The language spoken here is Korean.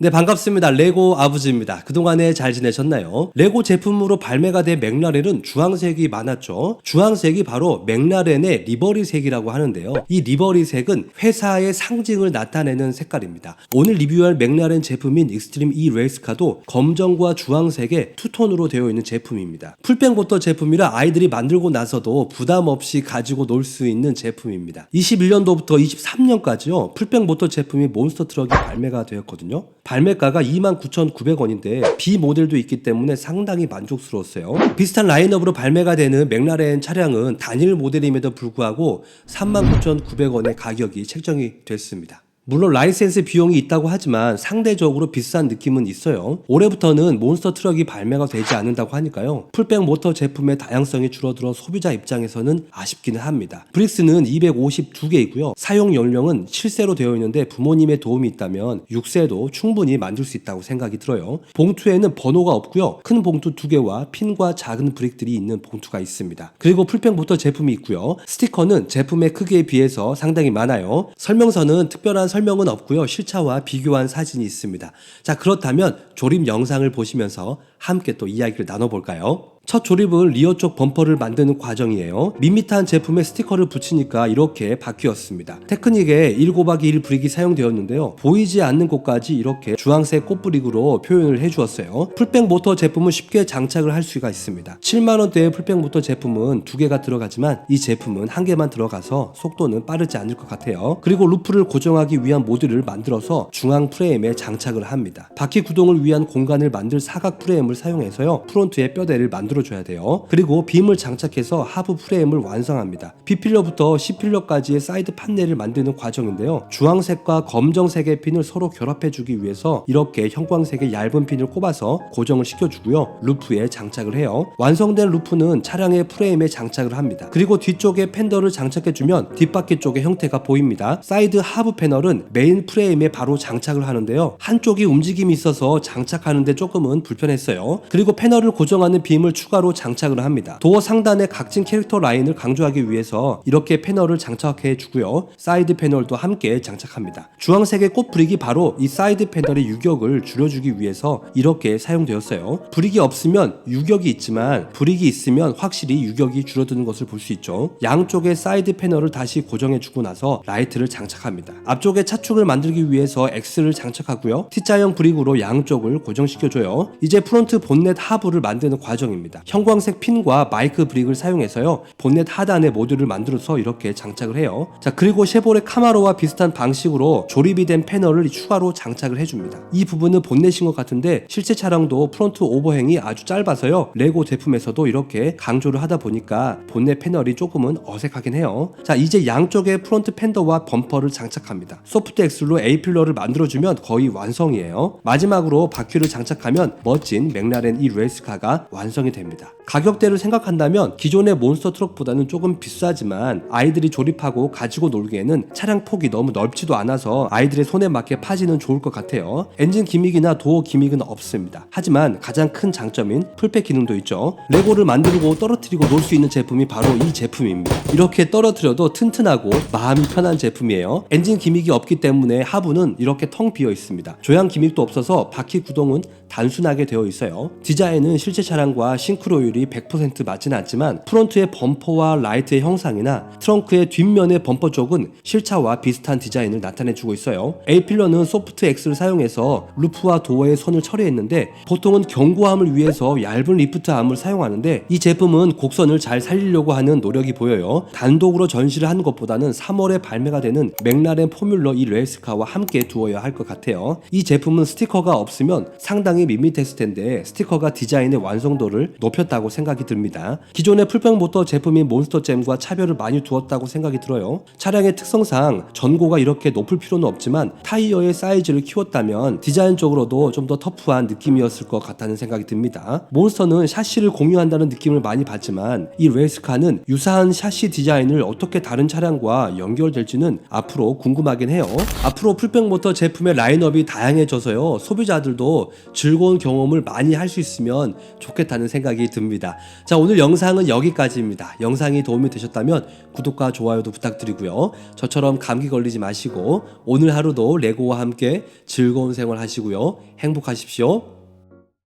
네, 반갑습니다. 레고 아부지입니다. 그동안에 잘 지내셨나요? 레고 제품으로 발매가 된 맥라렌은 주황색이 많았죠. 주황색이 바로 맥라렌의 리버리색이라고 하는데요. 이 리버리색은 회사의 상징을 나타내는 색깔입니다. 오늘 리뷰할 맥라렌 제품인 익스트림 E 레이스카도 검정과 주황색의 투톤으로 되어 있는 제품입니다. 풀백 모터 제품이라 아이들이 만들고 나서도 부담 없이 가지고 놀 수 있는 제품입니다. 21년도부터 23년까지요. 풀백 모터 제품이 몬스터 트럭이 발매가 되었거든요. 발매가가 29,900원인데 B 모델도 있기 때문에 상당히 만족스러웠어요. 비슷한 라인업으로 발매가 되는 맥라렌 차량은 단일 모델임에도 불구하고 39,900원의 가격이 책정이 됐습니다. 물론 라이센스 비용이 있다고 하지만 상대적으로 비싼 느낌은 있어요. 올해부터는 몬스터 트럭이 발매가 되지 않는다고 하니까요. 풀백 모터 제품의 다양성이 줄어들어 소비자 입장에서는 아쉽기는 합니다. 브릭스는 252개 있고요. 사용 연령은 7세로 되어 있는데 부모님의 도움이 있다면 6세도 충분히 만들 수 있다고 생각이 들어요. 봉투에는 번호가 없고요. 큰 봉투 2개와 핀과 작은 브릭들이 있는 봉투가 있습니다. 그리고 풀백 모터 제품이 있고요. 스티커는 제품의 크기에 비해서 상당히 많아요. 설명서는 특별한 설명 은 없고요. 실차와 비교한 사진이 있습니다. 자, 그렇다면 조립 영상을 보시면서 함께 또 이야기를 나눠볼까요? 첫 조립은 리어 쪽 범퍼를 만드는 과정이에요. 밋밋한 제품에 스티커를 붙이니까 이렇게 바뀌었습니다. 테크닉에 1 곱하기 1 브릭이 사용되었는데요. 보이지 않는 곳까지 이렇게 주황색 꽃브릭으로 표현을 해주었어요. 풀백 모터 제품은 쉽게 장착을 할 수가 있습니다. 7만원대의 풀백 모터 제품은 두 개가 들어가지만 이 제품은 한 개만 들어가서 속도는 빠르지 않을 것 같아요. 그리고 루프를 고정하기 위한 모듈을 만들어서 중앙 프레임에 장착을 합니다. 바퀴 구동을 위한 공간을 만들 사각 프레임을 사용해서요. 프론트에 뼈대를 만들어 줘야 돼요. 그리고 빔을 장착해서 하부 프레임을 완성합니다. B필러부터 C필러까지의 사이드 판넬을 만드는 과정인데요. 주황색과 검정색의 핀을 서로 결합해 주기 위해서 이렇게 형광색의 얇은 핀을 꼽아서 고정을 시켜주고요. 루프에 장착을 해요. 완성된 루프는 차량의 프레임에 장착을 합니다. 그리고 뒤쪽에 팬더를 장착해주면 뒷바퀴 쪽의 형태가 보입니다. 사이드 하부 패널은 메인 프레임에 바로 장착을 하는데요. 한쪽이 움직임이 있어서 장착하는데 조금은 불편했어요. 그리고 패널을 고정하는 빔을 추가 로 장착을 합니다. 도어 상단의 각진 캐릭터 라인을 강조하기 위해서 이렇게 패널을 장착해 주고요. 사이드 패널도 함께 장착합니다. 주황색의 꽃 브릭이 바로 이 사이드 패널의 유격을 줄여주기 위해서 이렇게 사용되었어요. 브릭이 없으면 유격이 있지만 브릭이 있으면 확실히 유격이 줄어드는 것을 볼 수 있죠. 양쪽의 사이드 패널을 다시 고정해 주고 나서 라이트를 장착합니다. 앞쪽에 차축을 만들기 위해서 X를 장착하고요. T자형 브릭으로 양쪽을 고정시켜줘요. 이제 프론트 본넷 하부를 만드는 과정입니다. 형광색 핀과 마이크 브릭을 사용해서요. 본넷 하단에 모듈을 만들어서 이렇게 장착을 해요. 자 그리고 쉐보레 카마로와 비슷한 방식으로 조립이 된 패널을 추가로 장착을 해줍니다. 이 부분은 본넷인 것 같은데 실제 차량도 프론트 오버행이 아주 짧아서요. 레고 제품에서도 이렇게 강조를 하다 보니까 본넷 패널이 조금은 어색하긴 해요. 자 이제 양쪽에 프론트 팬더와 범퍼를 장착합니다. 소프트 엑슬로 A 필러를 만들어주면 거의 완성이에요. 마지막으로 바퀴를 장착하면 멋진 맥라렌 이 레이스카가 완성이 됩니다. 가격대를 생각한다면 기존의 몬스터 트럭보다는 조금 비싸지만 아이들이 조립하고 가지고 놀기에는 차량 폭이 너무 넓지도 않아서 아이들의 손에 맞게 파지는 좋을 것 같아요. 엔진 기믹이나 도어 기믹은 없습니다. 하지만 가장 큰 장점인 풀팩 기능도 있죠. 레고를 만들고 떨어뜨리고 놀 수 있는 제품이 바로 이 제품입니다. 이렇게 떨어뜨려도 튼튼하고 마음이 편한 제품이에요. 엔진 기믹이 없기 때문에 하부는 이렇게 텅 비어 있습니다. 조향 기믹도 없어서 바퀴 구동은 단순하게 되어 있어요. 디자인은 실제 차량과 싱크로율이 100% 맞지는 않지만 프론트의 범퍼와 라이트의 형상이나 트렁크의 뒷면의 범퍼 쪽은 실차와 비슷한 디자인을 나타내주고 있어요. A 필러는 소프트 X를 사용해서 루프와 도어의 선을 처리했는데 보통은 견고함을 위해서 얇은 리프트 암을 사용하는데 이 제품은 곡선을 잘 살리려고 하는 노력이 보여요. 단독으로 전시를 하는 것보다는 3월에 발매가 되는 맥라렌 포뮬러 이 레이스카와 함께 두어야 할 것 같아요. 이 제품은 스티커가 없으면 상당히 밋밋했을 텐데 스티커가 디자인의 완성도를 높였다고 생각이 듭니다. 기존의 풀백 모터 제품인 몬스터잼과 차별을 많이 두었다고 생각이 들어요. 차량의 특성상 전고가 이렇게 높을 필요는 없지만 타이어의 사이즈를 키웠다면 디자인적으로도 좀 더 터프한 느낌이었을 것 같다는 생각이 듭니다. 몬스터는 샤시를 공유한다는 느낌을 많이 받지만 이 레이스카는 유사한 샤시 디자인을 어떻게 다른 차량과 연결될지는 앞으로 궁금하긴 해요. 앞으로 풀백 모터 제품의 라인업이 다양해져서요. 소비자들도 즐거운 경험을 많이 할 수 있으면 좋겠다는 생각이 생각이 듭니다. 자, 오늘 영상은 여기까지입니다. 영상이 도움이 되셨다면 구독과 좋아요도 부탁드리고요. 저처럼 감기 걸리지 마시고 오늘 하루도 레고와 함께 즐거운 생활 하시고요. 행복하십시오.